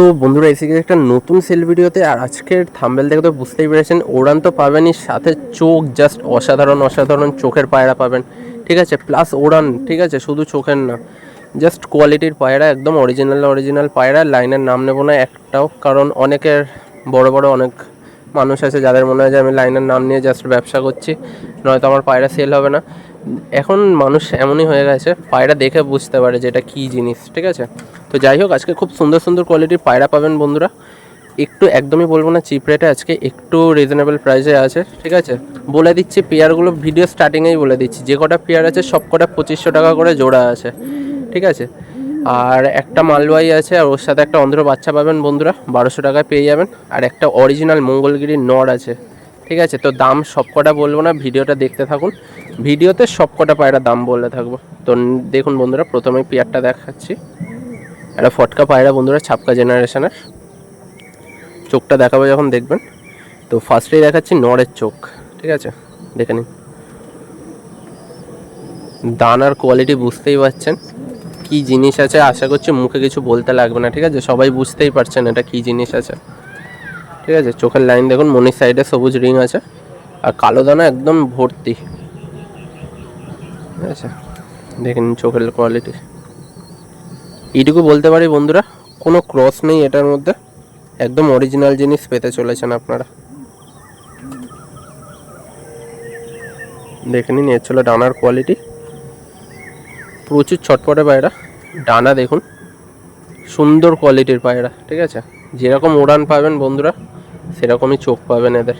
তো বন্ধুরা, এসে গেছে একটা নতুন সেল ভিডিওতে আর আজকের থাম্বেল দেখে তো বুঝতেই পেরেছেন ওড়ান তো পাবেনই সাথে চোখ জাস্ট অসাধারণ অসাধারণ চোখের পায়রা পাবেন, ঠিক আছে? প্লাস ওড়ান ঠিক আছে? শুধু চোখের না জাস্ট কোয়ালিটির পায়রা, একদম অরিজিনাল অরিজিনাল পায়রা, লাইনের নাম নেব না একটাও, কারণ অনেকের, বড় বড় অনেক মানুষ আছে যাদের মনে হয় যে আমি লাইনের নাম নিয়ে জাস্ট ব্যবসা করছি, নয়তো আমার পায়রা সেল হবে না। এখন মানুষ এমনই হয়ে গেছে, পায়রা দেখে বুঝতে পারে যে এটা কী জিনিস, ঠিক আছে? তো যাই হোক, আজকে খুব সুন্দর সুন্দর কোয়ালিটির পায়রা পাবেন বন্ধুরা। একটু একদমই বলব না চিপ রেটে আজকে একটু রিজনেবল প্রাইসে আছে, ঠিক আছে? বলে দিচ্ছি পেয়ারগুলো ভিডিও স্টার্টিংয়েই বলে দিচ্ছি। যে কটা পেয়ার আছে, সব কটা পঁচিশশো টাকা করে জোড়া আছে, ঠিক আছে? আর একটা মালবাই আছে, আর ওর সাথে একটা অন্ধ্র বাচ্চা পাবেন বন্ধুরা, বারোশো টাকায় পেয়ে যাবেন। আর একটা অরিজিনাল মঙ্গলগিরির নড় আছে, ঠিক আছে? তো দাম সব কটা বলব না, ভিডিওটা দেখতে থাকুন। ভিডিওতে সব কটা পায়রা দাম বলে থাকব। তো দেখুন বন্ধুরা প্রথমেই পেয়ারটা দেখাচ্ছি। একটা ফটকা পায়রা বন্ধুরা, ছাপকা জেনারেশনের চোখটা দেখাবো যখন দেখবেন। তো ফার্স্টেই দেখাচ্ছি নড়ের চোখ, ঠিক আছে? দেখে নিন। দানার কোয়ালিটি বুঝতেই পারছেন। কি জিনিস আছে? আশা করছি মুখে কিছু বলতে লাগবে না, ঠিক আছে? সবাই বুঝতেই পারছেন এটা কি জিনিস আছে। ঠিক আছে? চোখের লাইন দেখুন, মনির সাইডে সবুজ রিং আছে। আর কালো দানা একদম ভর্তি। ঠিক আছে? দেখে নিন চোখের কোয়ালিটি এইটুকু বলতে পারি বন্ধুরা, কোনো ক্রস নেই এটার মধ্যে। একদম অরিজিনাল জিনিস পেতে চলেছেন আপনারা। দেখে নিন, এর ছিল ডানার কোয়ালিটি প্রচুর ছটপটে পায়রা। ডানা দেখুন, সুন্দর কোয়ালিটির পায়রা, ঠিক আছে? যেরকম উড়ান পাবেন বন্ধুরা, সেরকমই চোখ পাবেন এদের।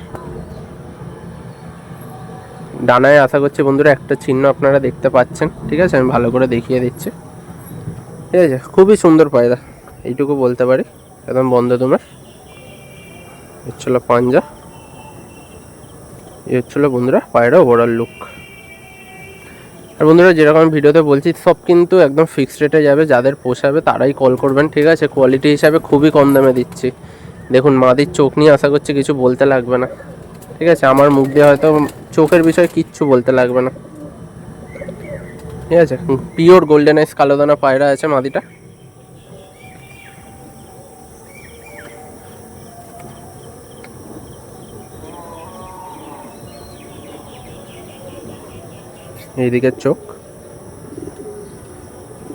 ডানায় আশা করছি বন্ধুরা, একটা চিহ্ন আপনারা দেখতে পাচ্ছেন, ঠিক আছে? আমি ভালো করে দেখিয়ে দিচ্ছি। ঠিক আছে খুবই সুন্দর পায়রা, এইটুকু বলতে পারি। একদম বন্ধ তোমার। হচ্ছিল পাঞ্জা। এই হচ্ছিল বন্ধুরা পায়রা ওভারঅল লুক আর বন্ধুরা, যেরকম ভিডিওতে বলছি, সব কিন্তু একদম ফিক্সড রেটে যাবে, যাদের পোষাবে তারাই কল করবেন, ঠিক আছে? কোয়ালিটি হিসাবে খুবই কম দামে দিচ্ছি। দেখুন, মাদির চোখ নিয়ে আশা করছি কিছু বলতে লাগবে না। ঠিক আছে? আমার মুখ দিয়ে হয়তো চোখের বিষয়ে কিচ্ছু বলতে লাগবে না। ঠিক আছে? পিওর গোল্ডেন আইস কালো দানা পায়রা আছে মাদিটা। এইদিকের চোখ।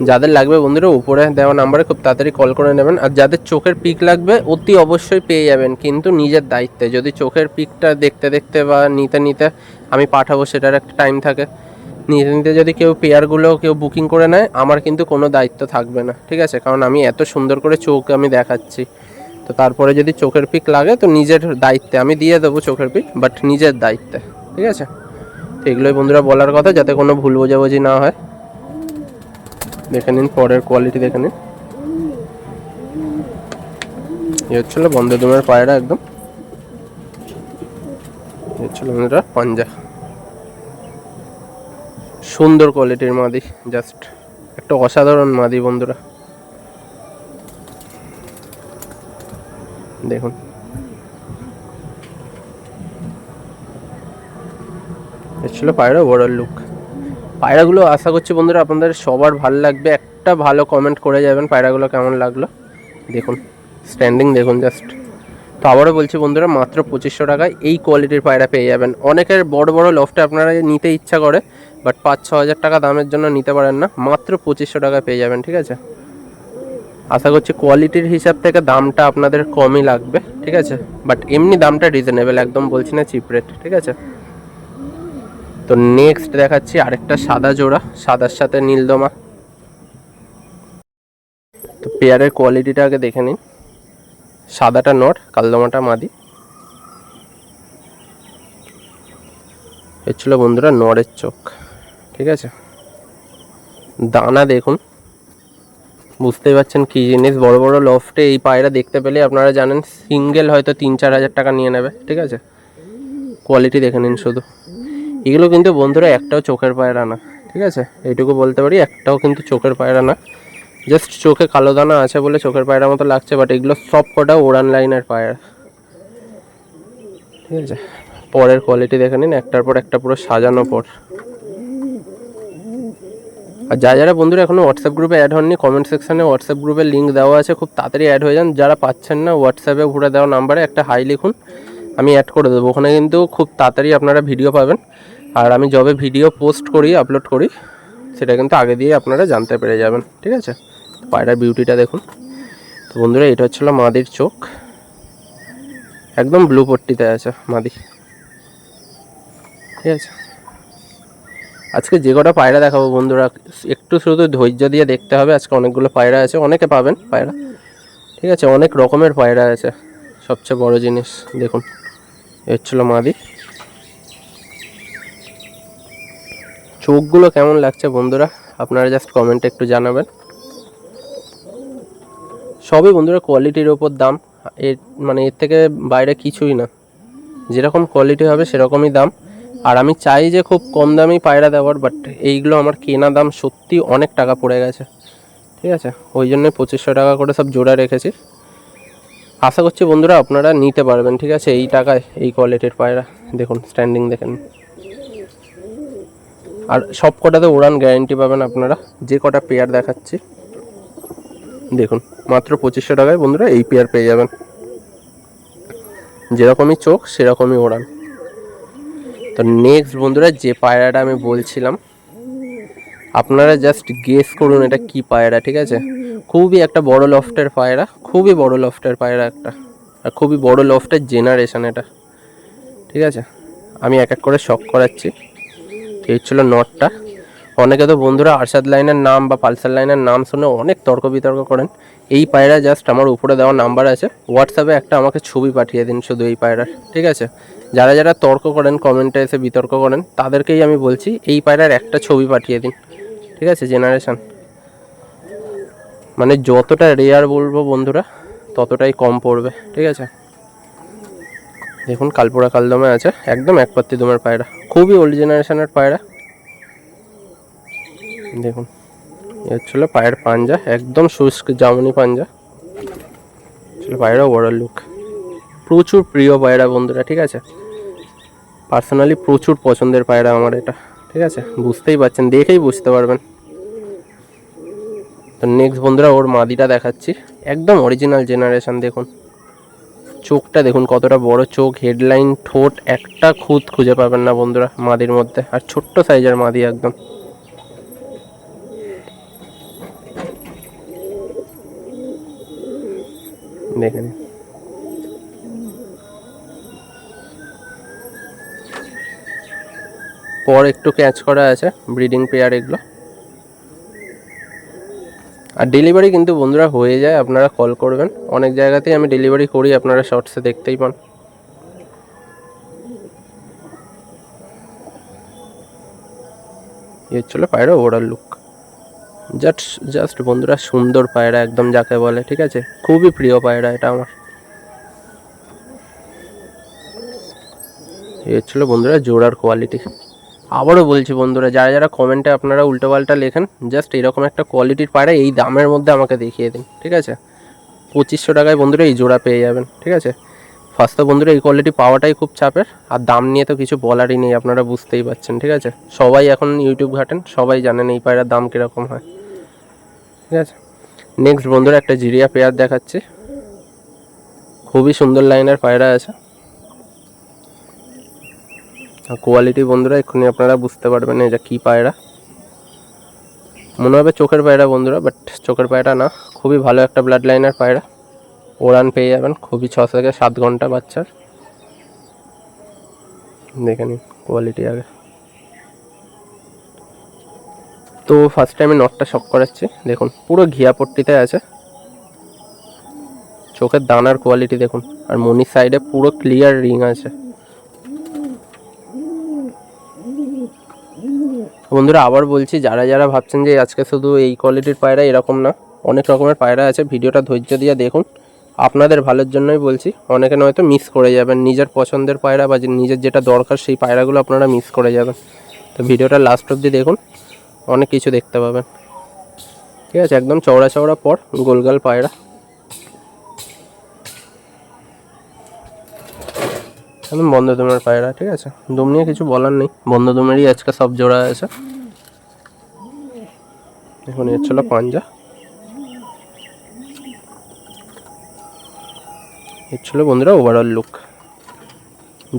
যাদের লাগবে বন্ধুরা উপরে দেওয়া নাম্বারে খুব তাড়াতাড়ি কল করে নেবেন। আর যাদের চোখের পিক লাগবে অতি অবশ্যই পেয়ে যাবেন কিন্তু নিজের দায়িত্বে। যদি চোখের পিকটা দেখতে দেখতে বা নিতে নিতে আমি পাঠাবো সেটার একটা টাইম থাকে। নিতে নিতে যদি কেউ পেয়ারগুলো কেউ বুকিং করে নেয়, আমার কিন্তু কোনো দায়িত্ব থাকবে না, ঠিক আছে? কারণ আমি এত সুন্দর করে চোখ আমি দেখাচ্ছি। তো তারপরে যদি চোখের পিক লাগে, তো নিজের দায়িত্বে আমি দিয়ে দেবো চোখের পিক বাট নিজের দায়িত্বে, ঠিক আছে? তো এগুলোই বন্ধুরা বলার কথা, যাতে কোনো ভুল বোঝাবুঝি না হয়। দেখে নিন, পরের কোয়ালিটি দেখে নিন। এই হচ্ছিল বন্ধুদমের পায়রা একদম। এই হচ্ছিল বন্ধুরা পাঞ্জা। সুন্দর কোয়ালিটির মাদি জাস্ট একটা অসাধারণ মাদি বন্ধুরা। দেখুন। ছিল পায়রা ওভারঅল লুক পায়রাগুলো আশা করছি বন্ধুরা আপনাদের সবার ভালো লাগবে। একটা ভালো কমেন্ট করে যাবেন পায়রাগুলো কেমন লাগল। দেখুন স্ট্যান্ডিং দেখুন জাস্ট তো আবারও বলছি বন্ধুরা, মাত্র পঁচিশশো টাকায় এই কোয়ালিটির পায়রা পেয়ে যাবেন। অনেকের বড় বড় লফটে আপনারা নিতে ইচ্ছা করে বাট পাঁচ ছ হাজার টাকা দামের জন্য নিতে পারেন না। মাত্র পঁচিশশো টাকায় পেয়ে যাবেন, ঠিক আছে? আশা করছি কোয়ালিটির হিসাব থেকে দামটা আপনাদের কমই লাগবে, ঠিক আছে? বাট এমনি দামটা রিজনেবল একদম বলছি না চিপ রেট ঠিক আছে? তো নেক্সট দেখাচ্ছি আরেকটা সাদা জোড়া, সাদার সাথে নীলদমা। তো পেয়ারের কোয়ালিটিটা আগে দেখে নিন। সাদাটা নট, কালদমাটা মাদি। এর ছিল বন্ধুরা নরের চোখ, ঠিক আছে? দানা দেখুন। বুঝতেই পারছেন কী জিনিস, বড় বড় লফটে এই পায়রা দেখতে পেলে আপনারা জানেন সিঙ্গেল হয়তো তিন চার হাজার টাকা নিয়ে নেবে, ঠিক আছে? কোয়ালিটি দেখে নিন শুধু। এগুলো কিন্তু বন্ধুরা একটাও চোখের পায়রা না, ঠিক আছে? এইটুকু বলতে পারি, একটাও কিন্তু চোখের পায়রা না। জাস্ট চোখে কালো দানা আছে বলে চোখের পায়রা মতো লাগছে বাট এগুলো সব কটা ওড়ান লাইনের পায়রা। ঠিক আছে? পরের কোয়ালিটি দেখে নিন, একটার পর একটা পুরো সাজানো পর। আর যা যারা বন্ধুরা এখনও হোয়াটসঅ্যাপ গ্রুপে অ্যাড হননি কমেন্ট সেকশনে হোয়াটসঅ্যাপ গ্রুপে লিঙ্ক দেওয়া আছে, খুব তাড়াতাড়ি অ্যাড হয়ে যান। যারা পাচ্ছেন না হোয়াটসঅ্যাপে ঘুরে দেওয়া নাম্বারে একটা হাই লিখুন, আমি অ্যাড করে দেবো। ওখানে কিন্তু খুব তাড়াতাড়ি আপনারা ভিডিও পাবেন। আর আমি যবে ভিডিও পোস্ট করি আপলোড করি। সেটা কিন্তু আগে দিয়ে আপনারা জানতে পেরে যাবেন, ঠিক আছে? পায়রার বিউটিটা দেখুন। তো বন্ধুরা, এটা হচ্ছিল মাদির চোখ। একদম ব্লু পট্টিতে আছে মাদি। ঠিক আছে? আজকে যে কটা পায়রা দেখাবো বন্ধুরা, একটু শুধু ধৈর্য দিয়ে দেখতে হবে, আজকে অনেকগুলো পায়রা আছে, অনেকে পাবেন পায়রা। ঠিক আছে? অনেক রকমের পায়রা আছে, সবচেয়ে বড় জিনিস, দেখুন। এ হচ্ছিল মাদি। চোখগুলো কেমন লাগছে বন্ধুরা? আপনারা জাস্ট কমেন্টে একটু জানাবেন। সবই বন্ধুরা কোয়ালিটির ওপর দাম। এর মানে এর থেকে বাইরে কিছুই না। যেরকম কোয়ালিটি হবে সেরকমই দাম। আর আমি চাই যে খুব কম দামেই পায়রা দেওয়ার বাট এইগুলো আমার কেনা দাম সত্যি অনেক টাকা পড়ে গেছে। ঠিক আছে? ওই জন্য পঁচিশশো টাকা করে সব জোড়া রেখেছি। আশা করছি বন্ধুরা আপনারা নিতে পারবেন, ঠিক আছে? এই টাকায়, এই কোয়ালিটির পায়রা। দেখুন স্ট্যান্ডিং দেখেন। আর সব কটাতে উড়ান গ্যারেন্টি পাবেন আপনারা। যে কটা পেয়ার দেখাচ্ছি। দেখুন, মাত্র পঁচিশশো টাকায় বন্ধুরা এই পেয়ার পেয়ে যাবেন। যেরকমই চোখ, সেরকমই ওড়ান তো নেক্সট বন্ধুরা, যে পায়রাটা আমি বলছিলাম, আপনারা জাস্ট গেস করুন এটা কি পায়রা, ঠিক আছে? খুবই একটা বড় লফটের পায়রা, খুবই বড় লফটের পায়রা একটা, আর খুবই বড় লফটের জেনারেশন এটা, ঠিক আছে? আমি এক এক করে শখ করাচ্ছি। এই ছিল নটটা। অনেকে তো বন্ধুরা আরশাদ লাইনের নাম বা পালসার লাইনের নাম শুনে অনেক তর্ক বিতর্ক করেন। এই পায়রা জাস্ট আমার উপরে দেওয়া নাম্বার আছে। হোয়াটসঅ্যাপে একটা আমাকে ছবি পাঠিয়ে দিন শুধু এই পায়রার, ঠিক আছে? যারা যারা তর্ক করেন কমেন্টে এসে বিতর্ক করেন, তাদেরকেই আমি বলছি এই পায়রার একটা ছবি পাঠিয়ে দিন, ঠিক আছে জেনারেশান মানে যতটা রেয়ার বলব বন্ধুরা, ততটাই কম পড়বে, ঠিক আছে? দেখুন কালপুরা কালদমে আছে। একদম এক পাত্তি দমের পায়রা। খুবই ওল্ড জেনারেশনের পায়রা। দেখুন, এ হচ্ছিল পায়ের পাঞ্জা, একদম শুষ্ক জামনি পাঞ্জা। ছিল পায়রা বড় লুক প্রচুর প্রিয় পায়রা বন্ধুরা, ঠিক আছে? পার্সোনালি প্রচুর পছন্দের পায়রা আমার এটা, ঠিক আছে? বুঝতেই পারছেন, দেখেই বুঝতে পারবেন। তো নেক্সট বন্ধুরা, ওর মাদিটা দেখাচ্ছি। একদম অরিজিনাল জেনারেশন দেখুন। চোখটা দেখুন, কতটা বড় চোখ হেডলাইন ঠোঁট, একটা খুঁত খুঁজে পাবেন না বন্ধুরা মাদির মধ্যে, আর ছোট্ট সাইজের মাদি একদম দেখে নিন। পর একটু ক্যাচ করা আছে ব্রিডিং পেয়ার এগুলো আর ডেলিভারি কিন্তু বন্ধুরা হয়ে যায়, আপনারা কল করবেন। অনেক জায়গাতেই আমি ডেলিভারি করি, আপনারা শর্টসে দেখতেই পান। এই হচ্ছিল পায়রা ওভারঅল লুক জাস্ট জাস্ট বন্ধুরা সুন্দর পায়রা, একদম যাকে বলে, ঠিক আছে? খুবই প্রিয় পায়রা এটা আমার। এই হচ্ছিল বন্ধুরা জোড়ার কোয়ালিটি আবারও বলছি বন্ধুরা, যারা যারা কমেন্টে আপনারা উল্টোপাল্টা লেখেন জাস্ট এরকম একটা কোয়ালিটির পায়রা এই দামের মধ্যে আমাকে দেখিয়ে দিন, ঠিক আছে? পঁচিশশো টাকায় বন্ধুরা এই জোড়া পেয়ে যাবেন, ঠিক আছে? ফার্স্ট তো বন্ধুরা, এই কোয়ালিটি পাওয়াটাই খুব চাপের, আর দাম নিয়ে তো কিছু বলারই নেই, আপনারা বুঝতেই পারছেন, ঠিক আছে? সবাই এখন ইউটিউব ঘাটেন, সবাই জানেন এই পায়রার দাম কীরকম হয়, ঠিক আছে? নেক্সট বন্ধুরা, একটা জিরিয়া পেয়ার দেখাচ্ছি। খুবই সুন্দর লাইনের পায়রা আছে। কোয়ালিটি বন্ধুরা, এক্ষুনি আপনারা বুঝতে পারবেন এটা কী পায়রা। মনে হবে চোখের পায়রা বন্ধুরা বাট চোখের পায়রা না, খুবই ভালো একটা ব্লাড লাইনের পায়রা। ওড়ান পেয়ে যাবেন, খুবই ছ থেকে সাত ঘণ্টা বাচ্চার। দেখে নিন কোয়ালিটি আগে। তো ফার্স্ট টাইমে নটটা শক করাচ্ছি। দেখুন, পুরো ঘিয়া পট্টিতে আছে। চোখের দানার কোয়ালিটি দেখুন। আর মনির সাইডে পুরো ক্লিয়ার রিং আছে। বন্ধুরা আবার বলছি, যারা যারা ভাবছেন যে আজকে শুধু এই কোয়ালিটির পায়রা এরকম না, অনেক রকমের পায়রা আছে, ভিডিওটা ধৈর্য দিয়ে দেখুন। আপনাদের ভালোর জন্যই বলছি, অনেকে নয়তো মিস করে যাবেন, নিজের পছন্দের পায়রা বা নিজের যেটা দরকার সেই পায়রাগুলো আপনারা মিস করে যাবেন। তো ভিডিওটা লাস্ট অবধি দেখুন, অনেক কিছু দেখতে পাবেন। ঠিক আছে, একদম চওড়া চওড়া পর গোলগাল পায়রা। একদম বন্ধ দমের পায়রা, ঠিক আছে? দম নিয়ে কিছু বলার নেই। বন্ধ দমেরই আজকে সব জোড়া আছে। এখন এর ছিল পাঞ্জা। এর ছিল বন্ধুরা ওভারঅল লুক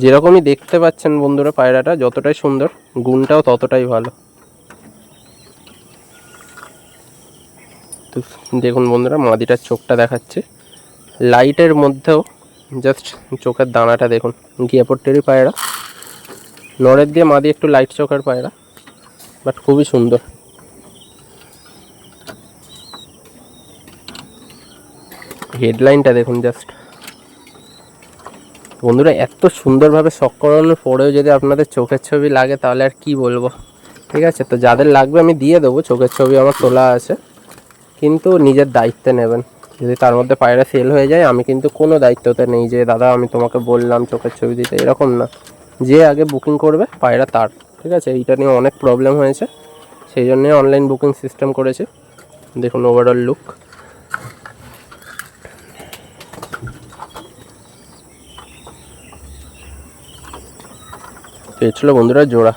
যেরকমই দেখতে পাচ্ছেন বন্ধুরা পায়রাটা, যতটাই সুন্দর, গুণটাও ততটাই ভালো। তো দেখুন বন্ধুরা, মাদিটার চোখটা দেখাচ্ছে। লাইটের মধ্যেও জাস্ট চোখের দানাটা দেখুন। গিয়াপট্টেরই পায়রা। নড়ের দিয়ে মাদি একটু লাইট চোখের পায়রা। বাট খুবই সুন্দর। হেডলাইনটা দেখুন জাস্ট বন্ধুরা, এত সুন্দরভাবে শখ পরেও যদি আপনাদের চোখের ছবি লাগে, তাহলে আর কি বলব? ঠিক আছে? তো যাদের লাগবে আমি দিয়ে দেবো। চোখের ছবি আমার তোলা আছে। কিন্তু নিজের দায়িত্বে নেবেন। যদি তার মধ্যে পায়রা সেল হয়ে যায়, আমি কিন্তু কোনো দায়িত্বতে নেই যে, দাদা, আমি তোমাকে বললাম চোখের ছবি দিতে। এরকম না। যে আগে বুকিং করবে, পায়রা তার, ঠিক আছে? এইটা নিয়ে অনেক প্রবলেম হয়েছে। সেই জন্যে অনলাইন বুকিং সিস্টেম করেছে। দেখুন ওভারঅল লুক তো ছিল বন্ধুরা জোড়া।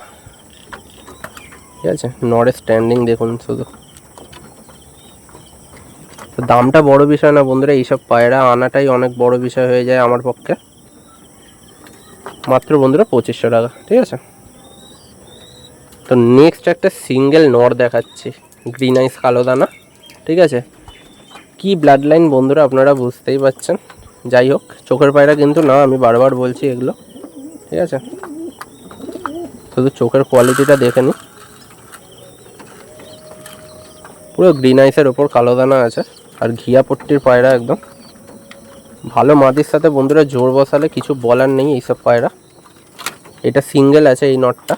ঠিক আছে? নড়ে স্ট্যান্ডিং দেখুন শুধু। তো দামটা বড় বিষয় না বন্ধুরা, এইসব পায়রা আনাটাই অনেক বড় বিষয় হয়ে যায় আমার পক্ষে। মাত্র বন্ধুরা পঁচিশশো টাকা, ঠিক আছে? তো নেক্সট একটা সিঙ্গেল নর দেখাচ্ছি গ্রিন আইস কালো দানা, ঠিক আছে? কি ব্লাড লাইন বন্ধুরা, আপনারা বুঝতেই পাচ্ছেন। যাই হোক, চোখের পায়রা কিন্তু না, আমি বারবার বলছি এগুলো, ঠিক আছে? শুধু চোখের কোয়ালিটিটা দেখে নিই। পুরো গ্রিন আইসের ওপর কালো দানা আছে। আর ঘিয়া পট্টির পায়রা একদম। ভালো মাদির সাথে বন্ধুরা জোর বসালে কিছু বলার নেই এইসব পায়রা। এটা সিঙ্গেল আছে এই নটটা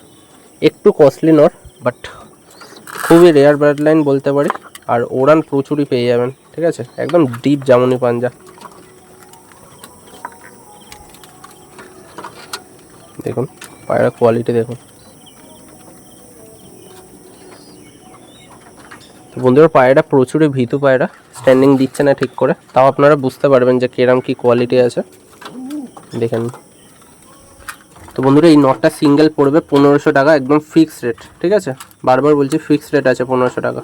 একটু কস্টলি নট বাট খুবই রেয়ার ব্লাড লাইন বলতে পারি। আর ওড়ান প্রচুরই পেয়ে যাবেন, ঠিক আছে? একদম ডিপ জামুনি পাঞ্জা। দেখুন, পায়রা কোয়ালিটি দেখুন। বন্ধুরা, পায়রাটা প্রচুরই ভীতু পায়রা। স্ট্যান্ডিং দিচ্ছে না ঠিক করে। তাও আপনারা বুঝতে পারবেন যে কিরম কি কোয়ালিটি আছে। দেখেন। তো বন্ধুরা, এই নটটা সিঙ্গেল পড়বে পনেরোশো টাকা, একদম ফিক্সড রেট ঠিক আছে? বারবার বলছি ফিক্সড রেট আছে পনেরোশো টাকা।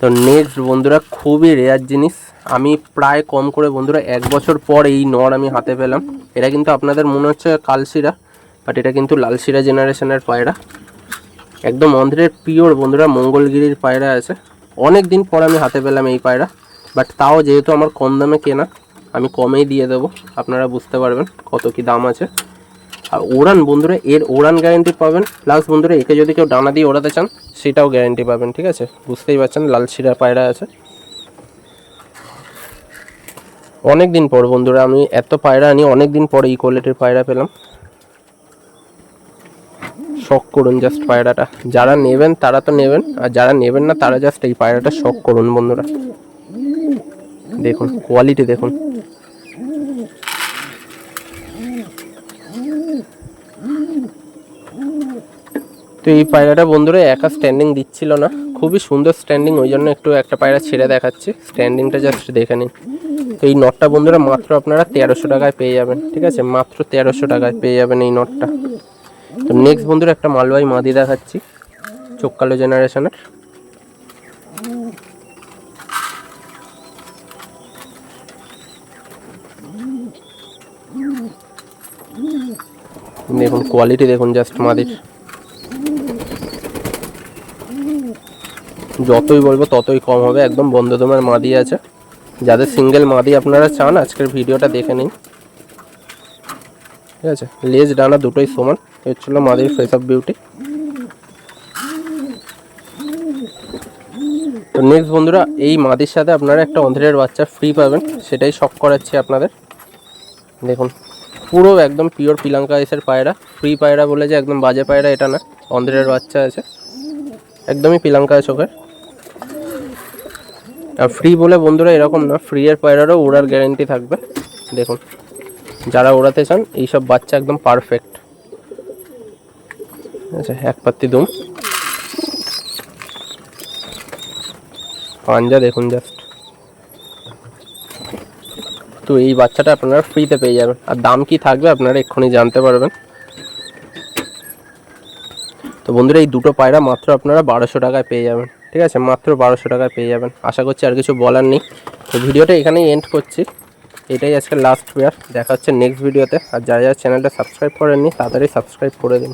তো নেক্সট বন্ধুরা, খুবই রেয়ার জিনিস। আমি প্রায় কম করে বন্ধুরা, এক বছর পর এই নর আমি হাতে পেলাম। এটা কিন্তু আপনাদের মনে হচ্ছে কালশিরা বাট এটা কিন্তু লালশিরা জেনারেশনের পায়রা। একদম অন্ধ্রের পিওর বন্ধুরা, মঙ্গলগিরির পায়রা আছে। অনেক দিন পর আমি হাতে পেলাম এই পায়রা বাট তাও যেহেতু আমার কম দামে কেনা, আমি কমেই দিয়ে দেবো, আপনারা বুঝতে পারবেন কত কি দাম আছে। আর ওড়ান বন্ধুরা, এর ওড়ান গ্যারেন্টি পাবেন। প্লাস বন্ধুরা, একে যদি কেউ ডানা দিয়ে ওড়াতে চান, সেটাও গ্যারেন্টি পাবেন, ঠিক আছে? বুঝতেই পারছেন, লাল শিরা পায়রা আছে। অনেক দিন পর বন্ধুরা, আমি এত পায়রা আনি, অনেক দিন পরে এই কোয়ালিটির পায়রা পেলাম। শখ করুন জাস্ট পায়রাটা। যারা নেবেন তারা তো নেবেন আর যারা নেবেন না তারা জাস্ট এই পায়রাটা শখ করুন বন্ধুরা। দেখুন কোয়ালিটি দেখুন। তো এই পায়রাটা বন্ধুরা একা স্ট্যান্ডিং দিচ্ছিল না। খুবই সুন্দর স্ট্যান্ডিং ওই জন্য একটু একটা পায়রা ছেড়ে দেখাচ্ছি। স্ট্যান্ডিংটা জাস্ট দেখে নিন। তো এই নটটা বন্ধুরা মাত্র আপনারা তেরোশো টাকায় পেয়ে যাবেন ঠিক আছে? মাত্র তেরোশো টাকায় পেয়ে যাবেন এই নটটা তো নেক্সট বন্ধুরা একটা মালবাই মাদি দেখাচ্ছি, চোখ কালো জেনারেশনের দেখুন কোয়ালিটি দেখুন জাস্ট মাদির। যতই বলব ততই কম হবে, একদম বন্ধ তোমার মাদি আছে। যাদের সিঙ্গেল মাদি আপনারা চান, আজকের ভিডিওটা দেখে নিন। ঠিক আছে? লেজ ডানা দুটোই সমান। এর ছিল মাদির ফেস অফ বিউটি তো নেক্সট বন্ধুরা, এই মাদির সাথে আপনারা একটা অন্ধ্রের বাচ্চা ফ্রি পাবেন, সেটাই শখ করাচ্ছি আপনাদের। দেখুন, পুরো একদম পিওর পিলাঙ্কা এসের পায়রা ফ্রি পায়রা বলে যে একদম বাজে পায়রা, এটা না, অন্ধ্রের বাচ্চা আছে। একদমই পিলাঙ্কা চোখের আর ফ্রি বলে বন্ধুরা এরকম না ফ্রি এর পায়রারও ওড়ার গ্যারেন্টি থাকবে। দেখুন, যারা ওড়াতে চান, এইসব বাচ্চা একদম পারফেক্ট আচ্ছা এক পাত্তি দুম। পাঞ্জা দেখুন জাস্ট তো এই বাচ্চাটা আপনারা ফ্রিতে পেয়ে যাবেন। আর দাম কি থাকবে আপনারা এক্ষুনি জানতে পারবেন। তো বন্ধুরা, এই দুটো পায়রা মাত্র আপনারা বারোশো টাকায় পেয়ে যাবেন। ঠিক আছে? মাত্র বারোশো টাকায় পেয়ে যাবেন। আশা করছি আর কিছু বলার নেই। তো ভিডিওটা এখানেই এন্ড করছি। এটাই আজকে লাস্ট পেয়ার দেখা হচ্ছে নেক্সট ভিডিওতে আর যারা যারা চ্যানেলটা সাবস্ক্রাইব করেননি, তাড়াতাড়ি সাবস্ক্রাইব করে দিন।